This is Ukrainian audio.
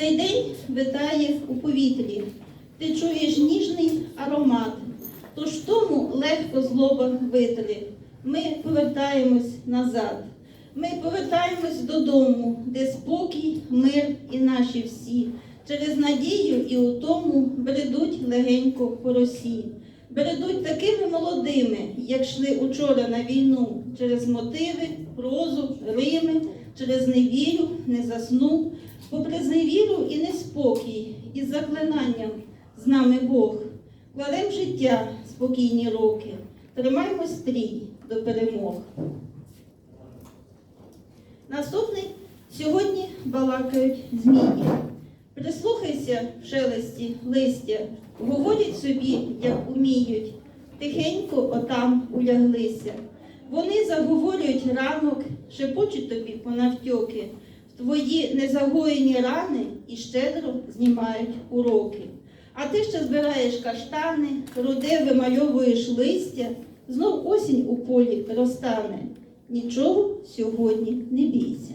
Цей день витає у повітрі. Ти чуєш ніжний аромат, тож тому легко злоба витри. Ми повертаємось назад. Ми повертаємось додому, де спокій, мир і наші всі. Через надію і утому бредуть легенько по росі. Бредуть такими молодими, як йшли учора на війну, через мотиви, прозу, рими, через невіру, не засну, попри зневіру і неспокій, із заклинанням з нами Бог. Кладем життя, спокійні роки, тримаймо стрій до перемог. Наступний сьогодні балакають змії. Прислухайся в шелесті листя, говорять собі, як уміють, тихенько отам уляглися. Вони заговорюють ранок, шепочуть тобі понавтьоки, твої незагоєні рани і щедро знімають уроки. А ти ще збираєш каштани, руде вимальовуєш листя, знов осінь у полі розтане. Нічого сьогодні не бійся.